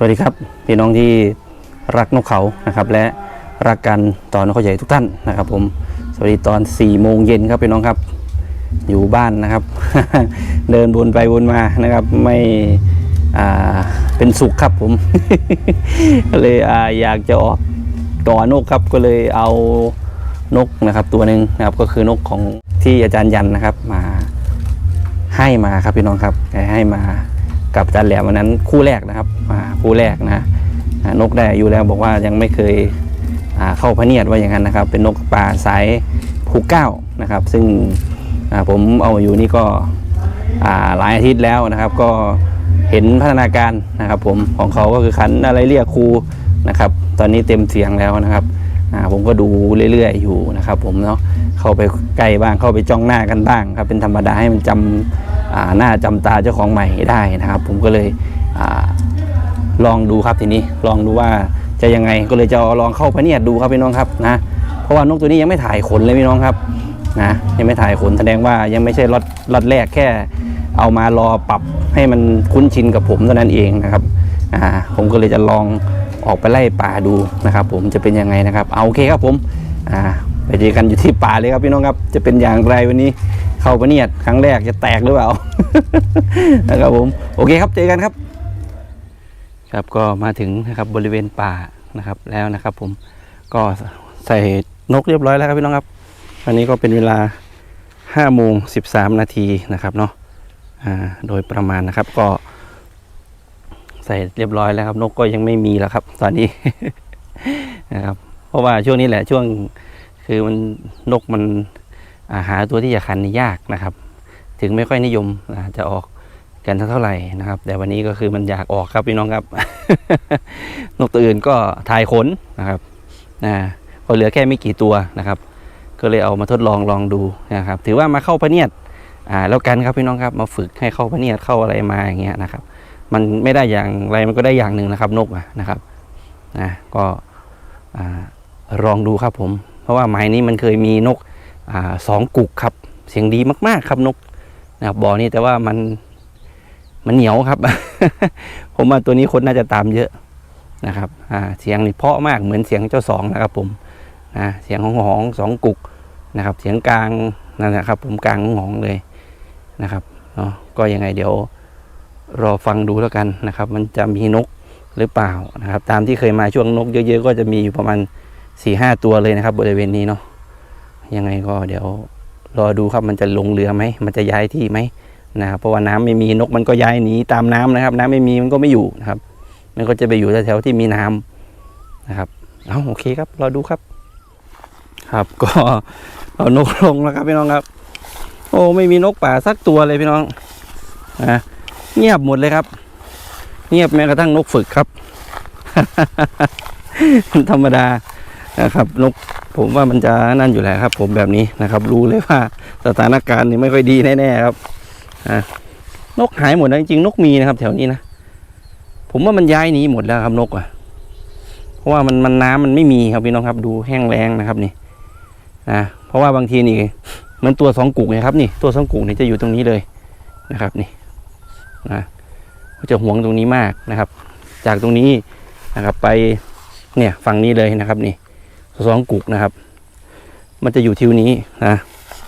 สวัสดีครับพี่น้องที่รักนกเขานะครับ และรักกันต่อนกเขาใหญ่ทุกท่านนะครับ ผมสวัสดีตอน4ี่โมงเย็นครับพี่น้องครับอยู่บ้านนะครับ เดินวนไปวนมานะครับ ไม่เป็นสุขครับผมก็เลยออยากจะออกก่อนกครับก็เลยเอานกนะครับ ตัวหนึ่งนะครับก็คือนกของที่อาจารย์ยันนะครับ มาให้มาครับพี่น้องครับแกให้มา กับอาจารย์แหลมวันนั้นคู่แรกนะครับคู่แรกนะนกได้อายุแล้วบอกว่ายังไม่เคยเข้าพระเนียดว่าอย่างนั้นนะครับ เป็นนกป่าสายภูเก้านะครับ ซึ่งผมเอามาอยู่นี่ก็หลายอาทิตย์แล้วนะครับ ก็เห็นพัฒนาการนะครับผมของเขาก็คือขันอะไรเรียกครูนะครับตอนนี้เต็มเสียงแล้วนะครับผมก็ดูเรื่อยๆอยู่นะครับ ผมเนาะเข้าไปใกล้บ้างเข้าไปจ้องหน้ากันบ้างครับเป็นธรรมดาให้มันจำอ่า หน้าจำตาเจ้าของใหม่ได้นะครับ ผมก็เลยอลองดูครับทีนี้ลองดูว่าจะยังไงก็เลยจะลองเข้าพระเนี่ยดดูครับพี่น้องครับนะเพราะว่านกตัวนี้ยังไม่ถ่ายขนเลยพี่น้องครับนะยังไม่ถ่ายขนแสดงว่ายังไม่ใช่ล็อตล็อตแรกแค่ เอามารอปรับให้มันคุ้นชินกับผมเท่านั้นเองนะครับอ่าผมก็เลยจะลองออกไปไล่ป่าดูนะครับ ผมจะเป็นยังไงนะครับเอาโอเคครับผมอ่าไปเจอกันอยู่ที่ป่าเลยครับพี่น้องครับจะเป็นอย่างไรวันนี้ เข้าปะเนียดครั้งแรกจะแตกหรือเปล่า นะครับผม โอเคครับเจอกันครับ ครับก็มาถึงนะครับบริเวณป่านะครับแล้วนะครับ ผมก็ใส่นกเรียบร้อยแล้วครับพี่น้องครับอันนี้ก็เป็นเวลา5โมง13 นาทีนะครับเนาะอ่าโดยประมาณนะครับก็ ใส่เรียบร้อยแล้วครับ นกก็ยังไม่มีแล้วครับ ตอนนี้นะครับ เพราะว่าช่วงนี้แหละช่วงคือมันนกมัน หาตัวที่จะคันนี่ยากนะครับ ถึงไม่ค่อยนิยมะจะออกกันเท่าไหร่นะครับ แต่วันนี้ก็คือมันอยากออกครับพี่น้องครับ นกตัวอื่นก็ถ่ายขนนะครับนะก็เหลือแค่ไม่กี่ตัวนะครับ ก็เลยเอามาทดลองลองดูนะครับ ถือว่ามาเข้าพะเนียดอ่าแล้วกันครับพี่น้องครับมาฝึกให้เข้าพะเนียดเข้าอะไรมาอย่างเงี้ยนะครับ มันไม่ได้อย่างไรมันก็ได้อย่างหนึ่งนะครับ นกนะครับนะก็อ่าลองดูครับผม เพราะว่าไม้นี้มันเคยมีนก สองกุกครับ เสียงดีมากๆครับนกนะครับบ่อนี้แต่ว่ามันมันเหนียวครับ ผมว่าตัวนี้คนน่าจะตามเยอะนะครับเสียงนี่เพาะมากเหมือนเสียงเจ้าสองนะครับผมนะเสียงของหองสองกุกนะครับ เสียงกลางนั่นแหละครับ ผมกลางของหองเลยนะครับเนาะก็ยังไงเดี๋ยวรอฟังดูแล้วกันนะครับ มันจะมีนกหรือเปล่านะครับ ตามที่เคยมาช่วงนกเยอะๆ ก็จะมีอยู่ประมาณสี่ห้าตัวเลยนะครับ บริเวณนี้เนาะ ยังไงก็เดี๋ยวรอดูครับมันจะลงเรือไหมมันจะย้ายที่ไหมนะครับเพราะว่าน้ำไม่มีนกมันก็ย้ายหนีตามน้ำนะครับ น้ำไม่มีมันก็ไม่อยู่นะครับ มันก็จะไปอยู่แถวๆที่มีน้ำนะครับเอาโอเคครับรอดูครับ ครับก็เอานกลงแล้วครับพี่น้องครับ โอ้ไม่มีนกป่าสักตัวเลยพี่น้องนะเงียบหมดเลยครับ เงียบแม้กระทั่งนกฝึกครับธรรมดานะครับ นก ผมว่ามันจะนั่นอยู่แล้วครับ ผมแบบนี้นะครับ รู้เลยว่าสถานการณ์นี่ไม่ค่อยดีแน่ๆครับนกหายหมดนะจริงๆนกมีนะครับ แถวนี้นะผมว่ามันย้ายหนีหมดแล้วครับนกอะ เพราะว่ามันมันน้ำมันไม่มีครับพี่น้องครับ ดูแห้งแล้งนะครับนี่นะเพราะว่าบางทีนี่มันตัวสองกุกไงครับ นี่ตัวสองกุกนี่จะอยู่ตรงนี้เลยนะครับ นี่นะจะห่วงตรงนี้มากนะครับ จากตรงนี้นะครับไปเนี่ยฝั่งนี้เลยนะครับ นี่ สองกุกนะครับ มันจะอยู่ทิวนี้นะ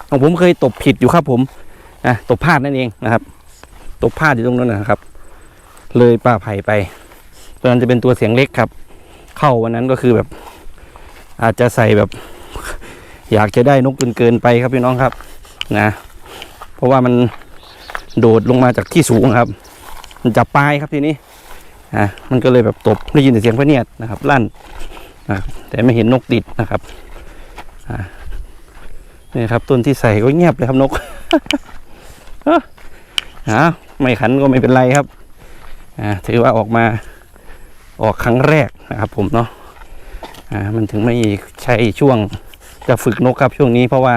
ของผมเคยตบผิดอยู่ครับผมนะตบพลาดนั่นเองนะครับ ตบพลาดอยู่ตรงนั้นนะครับ เลยป่าไผ่ไปตอนนั้นจะเป็นตัวเสียงเล็กครับ เข้าวันนั้นก็คือแบบ อาจจะใส่แบบ อยากจะได้นกเกินเกินไปครับพี่น้องครับ นะ เพราะว่ามันโดดลงมาจากที่สูงครับ มันจับปลายครับทีนี้อะมันก็เลยแบบตบได้ยินแต่เสียงพระเนียดนะครับ ลั่น นะครับแต่ไม่เห็นนกติดนะครับนี่ครับต้นที่ใส่ก็เงียบเลยครับนกอ่าไม่ขันก็ไม่เป็นไรครับถือว่าออกมาออกครั้งแรกนะครับผมเนาะมันถึงไม่ใช่ช่วงจะฝึกนกครับช่วงนี้เพราะว่า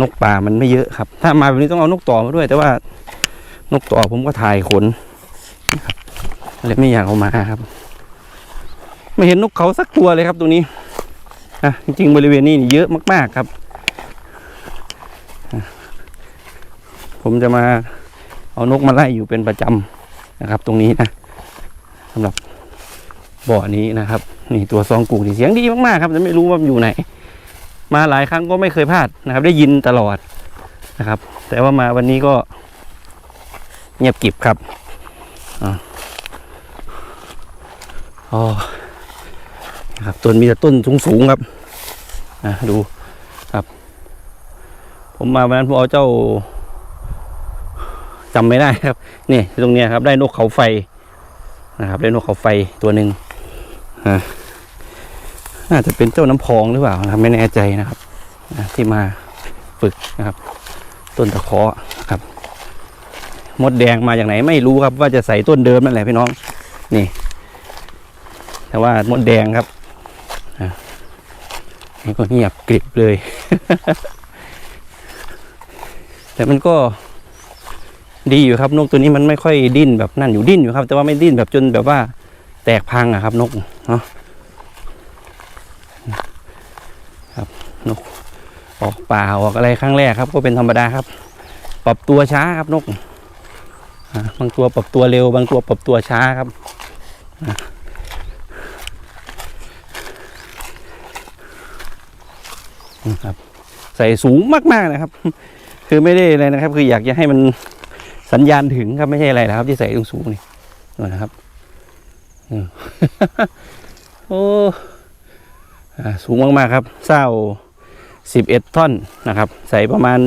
นกป่ามันไม่เยอะครับ ถ้ามาแบบนี้ต้องเอานกต่อมาด้วย แต่ว่านกต่อผมก็ถ่ายขนเลยไม่อยากเอามาครับ ไม่เห็นนกเขาสักตัวเลยครับตรงนี้นะจริงๆบริเวณนี่เยอะมาก ๆครับ ผมจะมาเอานกมาไล่อยู่เป็นประจำนะครับ ตรงนี้นะสำหรับบ่อนี้นะครับ นี่ตัวซองกุกนี่เสียงดีมากๆครับแต่ไม่รู้ว่าอยู่ไหน มาหลายครั้งก็ไม่เคยพลาดนะครับ ได้ยินตลอดนะครับ แต่ว่ามาวันนี้ก็เงียบกิบครับอ๋อ ครับต้นมีแต่ต้นสูงๆครับอะดูครับ ผมมาวันนั้นผมเอาเจ้าจำไม่ได้ครับนี่ตรงเนี้ยครับ ได้นกเขาไฟนะครับ ได้นกเขาไฟตัวหนึ่งอะน่าจะเป็นเจ้าน้ำพองหรือเปล่านะครับไม่แน่ใจนะครับนะที่มาฝึกนะครับ ต้นตะเคาะครับ มดแดงมาจากไหนไม่รู้ครับ ว่าจะใส่ต้นเดิมนั่นแหละพี่น้อง นี่ แต่ว่ามดแดงครับ อะนี่ก็เงียบกริบเลย แต่มันก็ดีอยู่ครับนกตัวนี้มันไม่ค่อยดิ้นแบบนั่นอยู่ดิ้นอยู่ครับ แต่ว่าไม่ดิ้นแบบจนแบบว่าแตกพังอะครับนกเนาะครับนกออกป่าออกอะไรครั้งแรกครับ ก็เป็นธรรมดาครับ ปรับตัวช้าครับนกบางตัวปรับตัวเร็ว บางตัวปรับตัวช้าครับอะอืม ครับ ใส่สูงมากๆนะครับ คือไม่ได้อะไรนะครับ คืออยากจะให้มันสัญญาณถึงครับไม่ใช่อะไรนะครับ ที่ใส่สูงนี่นู่นะครับโอ้สูงมากๆครับเศร้าสิบเอ็ดท่อนนะครับ ใส่ประมาณ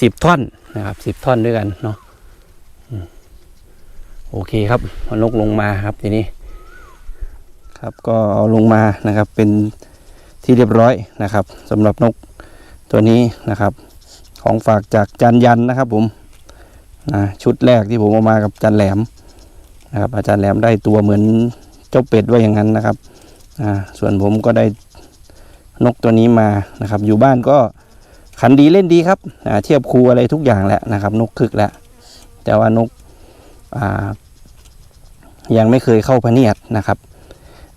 สิบท่อนนะครับสิบท่อนด้วยกันเนาะโอเคครับเอานกลงมาครับทีนี้ ครับก็เอาลงมานะครับเป็น ที่เรียบร้อยนะครับสำหรับนกตัวนี้นะครับ ของฝากจากจันยันนะครับผมนะชุดแรกที่ผมเอามากับจันแหลมนะครับอาจารย์แหลมได้ตัวเหมือนเจ้าเป็ดว่าอย่างนั้นนะครับอ่าส่วนผมก็ได้นกตัวนี้มานะครับ อยู่บ้านก็ขันดีเล่นดีครับอ่าเทียบครูอะไรทุกอย่างแหละนะครับ นกคึกแล้วแต่ว่านกอ่ายังไม่เคยเข้าพเนียดนะครับ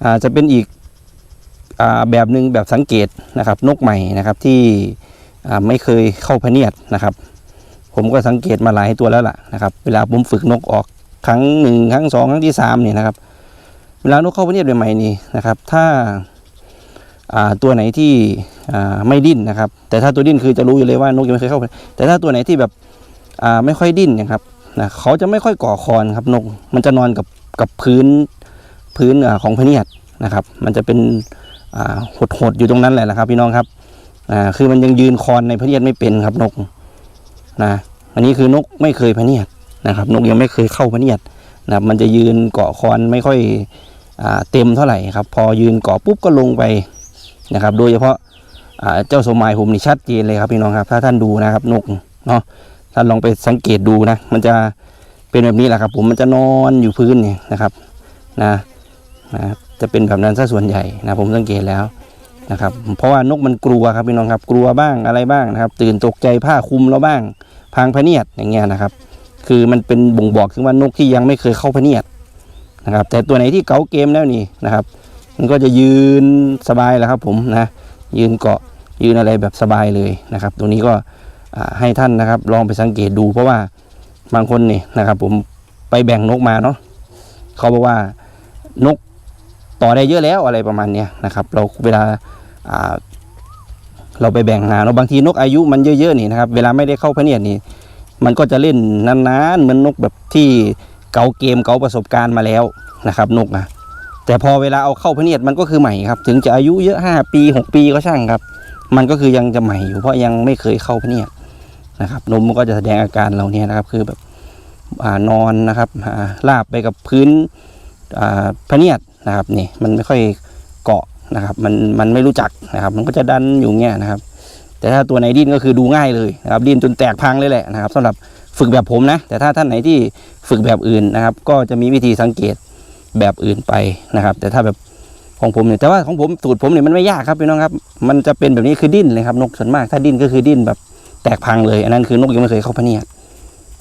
อ่าจะเป็นอีก แบบหนึ่งแบบสังเกตนะครับ นกใหม่นะครับที่ไม่เคยเข้าพเนียดนะครับ ผมก็สังเกตมาหลายตัวแล้วล่ะนะครับ เวลาผมฝึกนกออกครั้งหนึ่งครั้งสองครั้งที่สามเนี่ยนะครับ เวลานกเข้าพเนียดใหม่ๆนี่นะครับ ถ้าตัวไหนที่ไม่ดิ้นนะครับ แต่ถ้าตัวดิ้นคือจะรู้อยู่เลยว่านกยังไม่เคยเข้าแต่ถ้าตัวไหนที่แบบไม่ค่อยดิ้นนะครับนะเขาจะไม่ค่อยก่อคอนครับนก มันจะนอนกับกับพื้นพื้นอของพเนียดนะครับ มันจะเป็น หดหดๆอยู่ตรงนั้นแหละนะครับ พี่น้องครับอ่าคือมันยังยืนคอนในพะเนียดไม่เป็นครับนกนะอันนี้คือนกไม่เคยพะเนียดนะครับ นกยังไม่เคยเข้าพะเนียดนะครับมันจะยืนเกาะคอนไม่ค่อยอเต็มเท่าไหร่ครับ พอยืนเกาะปุ๊บก็ลงไปนะครับ โดยเฉพาะาเจ้าสมหมายผมนี่ชัดเจนเลยครับพี่น้องครับ ถ้าท่านดูนะครับนกเนาะท่านลองไปสังเกตดูนะ มันจะเป็นแบบนี้แหละครับ ผมมันจะนอนอยู่พื้นเนี่ยนะครับนะนะ จะเป็นแบบนั้นซะส่วนใหญ่นะผมสังเกตแล้วนะครับ เพราะว่านกมันกลัวครับพี่น้องครับกลัวบ้างอะไรบ้างนะครับ ตื่นตกใจผ้าคลุมเราบ้างพางพเนียดอย่างเงี้ยนะครับ คือมันเป็นบ่งบอกถึงว่านกที่ยังไม่เคยเข้าพเนียดนะครับ แต่ตัวไหนที่เก๋าเกมแล้วนี่นะครับ มันก็จะยืนสบายแล้วครับ ผมนะ ยืนเกาะยืนอะไรแบบสบายเลยนะครับตัวนี้ก็ให้ท่านนะครับ ลองไปสังเกตดูเพราะว่าบางคนนี่นะครับ ผมไปแบ่งนกมาเนาะเขาบอกว่านก ต่อได้เยอะแล้วอะไรประมาณเนี้ยนะครับ เราเวลาาเราไปแบ่งงานเนาะบางทีนกอายุมันเยอะๆนี่นะครับ เวลาไม่ได้เข้าพเนียดนี่ มันก็จะเล่นนานๆเหมือนนกแบบที่เก่าเกมเก่าประสบการณ์มาแล้วนะครับ นกนะแต่พอเวลาเอาเข้าพเนียดมันก็คือใหม่ครับ ถึงจะอายุเยอะห้าปีหกปีก็ช่างครับ มันก็คือยังจะใหม่อยู่เพราะยังไม่เคยเข้าพเนียดนะครับ นมมันก็จะแสดงอาการเราเนี่ยนะครับ คือแบบอนอนนะครับลาบไปกับพื้นพเนียด นะครับนี่มันไม่ค่อยเกาะนะครับ มันมันไม่รู้จักนะครับ มันก็จะดันอยู่เงี้ยนะครับ แต่ถ้าตัวไหนดิ้นก็คือดูง่ายเลยนะครับดิ้นจนแตกพังเลยแหละนะครับสำหรับฝึกแบบผมนะ แต่ถ้าท่านไหนที่ฝึกแบบอื่นนะครับ ก็จะมีวิธีสังเกตแบบอื่นไปนะครับ แต่ถ้าแบบของผมเนี่ยแต่ว่าของผมสูตรผมเนี่ยมันไม่ยากครับพี่น้องครับ มันจะเป็นแบบนี้คือดิ้นเลยครับนกส่วนมากถ้าดิ้นก็คือดิ้นแบบแตกพังเลย อันนั้นคือนกยังไม่เคยเข้าพเนียด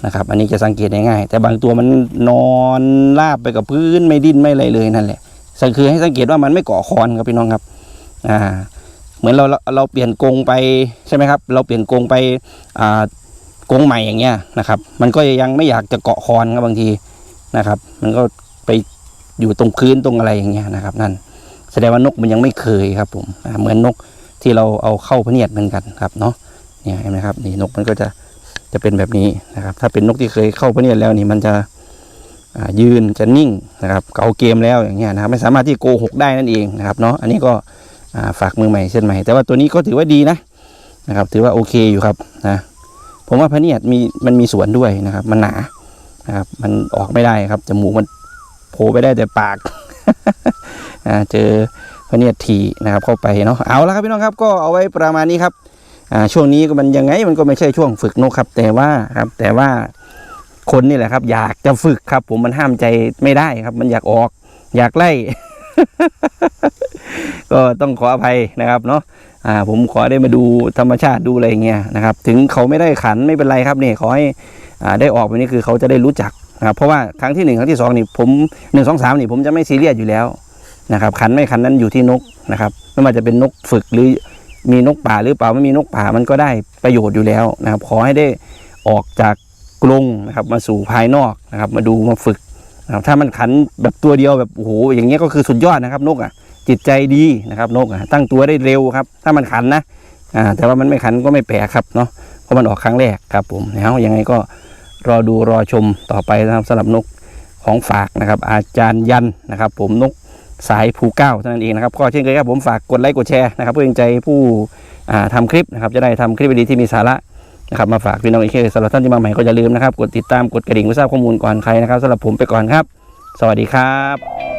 นะครับ อันนี้จะสังเกตได้ง่าย แต่บางตัวมันนอนราบไปกับพื้นไม่ดิ้นไม่อะไรเลยนั่นแหละ สังคือให้สังเกตว่ามันไม่เกาะคอนครับพี่น้องครับ อ่า เหมือนเราเราเราเปลี่ยนกรงไปใช่ไหมครับ เราเปลี่ยนกรงไปอ่ากรงใหม่อย่างเงี้ยนะครับ มันก็ยังไม่อยากจะเกาะคอนครับบางทีนะครับ มันก็ไปอยู่ตรงพื้นตรงอะไรอย่างเงี้ยนะครับ นั่นแสดงว่านกมันยังไม่เคยครับ ผมเหมือนนกที่เราเอาเข้าพเนียดเหมือนกันครับเนาะเนี่ยเห็นไหมครับนี่นกมันก็จะจะเป็นแบบนี้นะครับ ถ้าเป็นนกที่เคยเข้าพเนียดแล้วนี่มันจะ ยืนจะนิ่งนะครับเก่าเกมแล้วอย่างเงี้ยนะครับไม่สามารถที่โกหกได้นั่นเองนะครับเนาะอันนี้ก็ฝากมือใหม่เช่นใหม่ แต่ว่าตัวนี้ก็ถือว่าดีนะนะครับ ถือว่าโอเคอยู่ครับนะผมว่าพะเนียดมีมันมีสวนด้วยนะครับ มันหนานะครับ มันออกไม่ได้ครับจมูกมันโผล่ไปได้แต่ปากเจอพะเนียดทีนะครับเข้าไปเนาะเอาละครับพี่น้องครับก็เอาไว้ประมาณนี้ครับช่วงนี้มันยังไงมันก็ไม่ใช่ช่วงฝึกนกครับ แต่ว่าครับแต่ว่า คนนี่แหละครับ อยากจะฝึกครับ ผมมันห้ามใจไม่ได้ครับ มันอยากออก อยากไล่ ก็ต้องขออภัยนะครับเนาะอ่า ผมขอได้มาดูธรรมชาติดูอะไรอย่างเงี้ยนะครับ ถึงเขาไม่ได้ขันไม่เป็นไรครับเนี่ยขอให้อ่าได้ออกไปนี่คือเขาจะได้รู้จักนะครับ เพราะว่าครั้งที่หนึ่งครั้งที่สองนี่ผมหนึ่งสองสามนี่ผมจะไม่ซีเรียสอยู่แล้วนะครับ ขันไม่ขันนั้นอยู่ที่นกนะครับไม่ว่าจะเป็นนกฝึกหรือมีนกป่าหรือเปล่าไม่มีนกป่ามันก็ได้ประโยชน์อยู่แล้วนะครับ ขอให้ได้ออกจาก กรงนะครับ มาสู่ภายนอกนะครับ มาดูมาฝึกนะครับถ้ามันขันแบบตัวเดียวแบบโอ้โหอย่างเงี้ยก็คือสุดยอดนะครับ นกอะ จิตใจดีนะครับ นกอะตั้งตัวได้เร็วครับ ถ้ามันขันนะอ่าแต่ว่ามันไม่ขันก็ไม่แปลกครับเนาะเพราะมันออกครั้งแรกครับผมแล้วยังไงก็รอดูรอชมต่อไปนะครับสำหรับนกของฝากนะครับ อาจารย์ยันนะครับ ผมนกสายภูเก้าเท่านั้นเองนะครับก็เช่นเคยครับผมฝากกดไลค์กดแชร์นะครับ เพื่อเป็นใจผู้อ่าทำคลิปนะครับ จะได้ทำคลิปดีที่มีสาระ นะครับมาฝากพี่น้องอีกเคยสำหรับท่านที่มาใหม่ก็อย่าลืมนะครับ กดติดตามกดกระดิ่งเพื่อทราบข้อมูลก่อนใครนะครับสำหรับผมไปก่อนครับ สวัสดีครับ